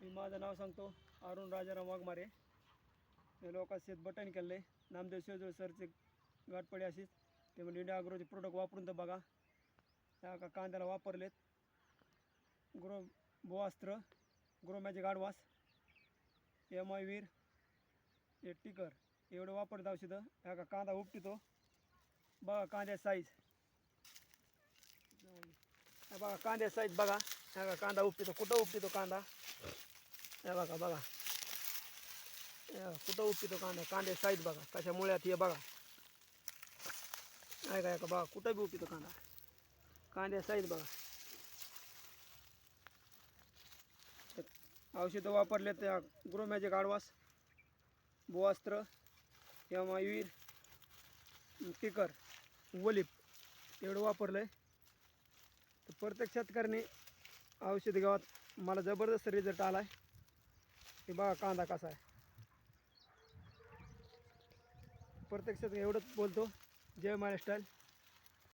मी माझं नाव सांगतो अरुण राजाराम वाघमारे. मी लोकांत शेत बटन केलं आहे नामदेव शिवजवळ सरचे गाठपडे अशीच ते म्हणजे इंडिया अग्रोचे प्रोडक्ट वापरून तर बघा. त्या का कांद्याला वापरलेत. ग्रो बोवास्त्र ग्रो गाडवास एम आय वीर हे टिकर एवढं वापरत औषधं ह्या का कांदा उपटितो. बघा कांद्या साईज बघा कांद्या साईज बघा. ह्या का कांदा उपटितो. कुठं उपटितो कांदा? हे बघा बघा. कुठं उपटितो कांदा? कांदे साईज बघा. कशा मुळ्यात हे बघा. ऐका का का बघा. कुठं बी उपटितो कांदा? कांद्या साईज बघा. औषधं वापरले त्या ग्रो मॅजिक आडवास बोअस्त्र किंवा आयुर्वेद टिकर वलिप एवढं वापरलं आहे तर प्रत्येक शेतकऱ्याने औषध गावात मला जबरदस्त रिझल्ट आला आहे हे बघा कांदा कसा आहे. प्रत्यक्षात एवढंच बोलतो. जय महाराष्ट्र.